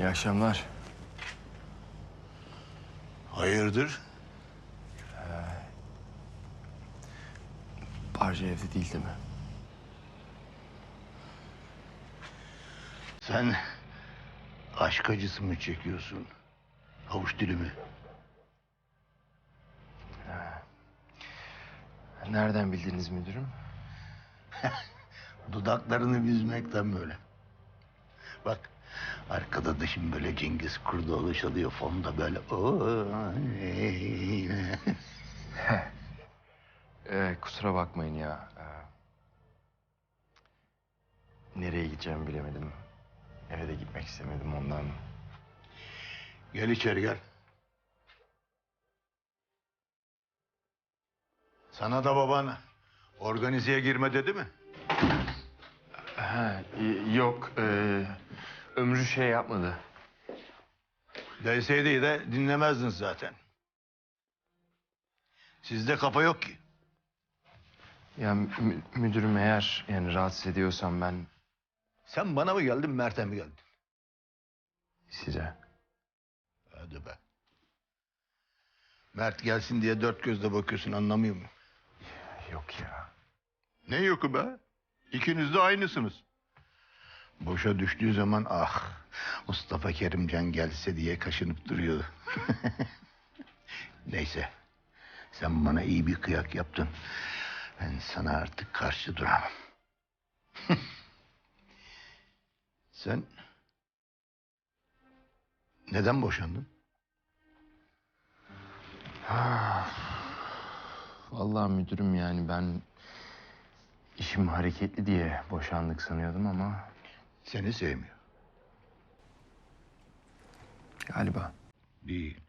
İyi akşamlar. Hayırdır? Barca evde değil değil mi? Sen aşk acısı mı çekiyorsun? Havuç dilimi. Nereden bildiniz müdürüm? Dudaklarını büzmekten böyle. Bak arkada da şimdi böyle Cengiz Kurdoğlu çalıyor fonda böyle. Ee, kusura bakmayın ya. Ee, nereye gideceğimi bilemedim. Eve de gitmek istemedim ondan. gel içeri gel. Sana da baban organizeye girme dedi mi? Ha, yok. ee, ömrü şey yapmadı. Deseydi de dinlemezdin zaten. Sizde kafa yok ki. Ya mü- müdürüm eğer yani rahatsız ediyorsam ben Sen bana mı geldin Mert'e mi geldin? size. Hadi be. Mert gelsin diye dört gözle bakıyorsun anlamıyor mu? Yok ya. Ne yoku be? İkiniz de aynısınız. Boşa düştüğü zaman ah Mustafa Kerimcan gelse diye kaşınıp duruyordu. Neyse. Sen bana iyi bir kıyak yaptın. Ben sana artık karşı duramam. Sen neden boşandın? Vallahi müdürüm yani ben işim hareketli diye boşandık sanıyordum ama Seni sevmiyor. galiba. Değil.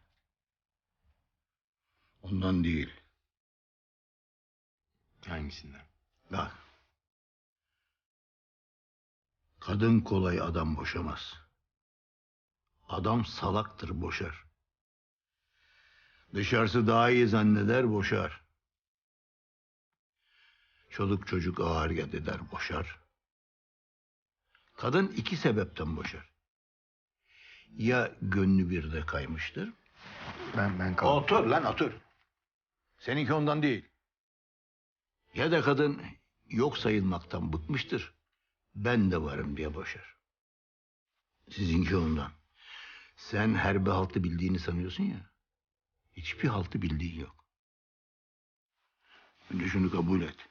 Ondan değil. Hangisinden? Bak. Kadın kolay adam boşamaz. Adam salaktır boşar. Dışarısı daha iyi zanneder boşar. Çoluk çocuk ağır eder boşar. Kadın iki sebepten boşar. Ya gönlü bir de kaymıştır. Ben ben kal. Otur lan otur. Seninki ondan değil. Ya da kadın yok sayılmaktan bıkmıştır. Ben de varım diye boşar. Sizinki ondan. Sen her bir haltı bildiğini sanıyorsun ya. Hiçbir haltı bildiğin yok. Önce şunu kabul et.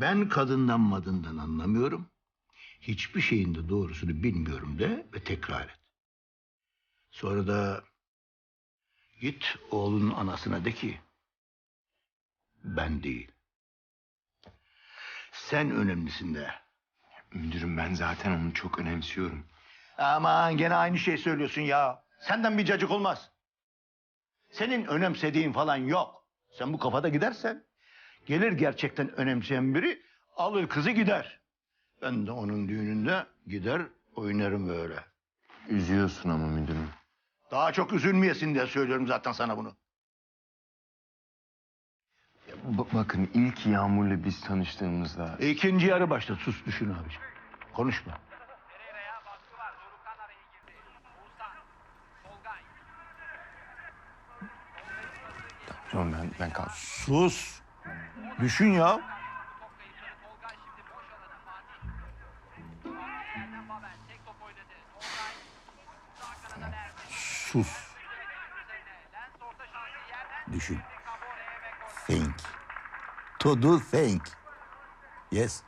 Ben kadından madından anlamıyorum. Hiçbir şeyin de doğrusunu bilmiyorum de ve tekrar et. Sonra da Git oğlunun anasına de ki ben değil. Sen önemlisin de. Müdürüm ben zaten onu çok önemsiyorum. Aman gene aynı şey söylüyorsun ya. Senden bir cacık olmaz. Senin önemsediğin falan yok. Sen bu kafada gidersen gelir gerçekten önemseyen biri alır kızı gider. Ben de onun düğününde gider oynarım böyle. Üzüyorsun ama müdürüm. Daha çok üzülmeyesin diye söylüyorum zaten sana bunu. Ba- bakın ilk Yağmur'la biz tanıştığımızda İkinci yarı başta sus düşün abiciğim. Konuşma. Tamam ben ben kal. Sus. Düşün ya. Sus. Düşün. Think. To do think. Yes.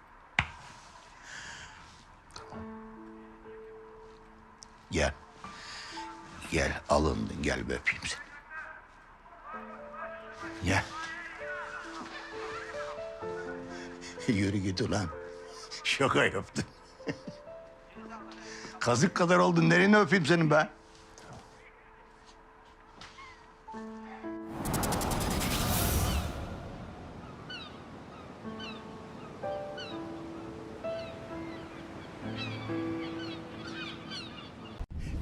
Gel. Gel alındın gel bir öpeyim seni. Gel. Yürü git ulan. Şaka yaptın. Kazık kadar oldun. Nereni öpeyim senin be?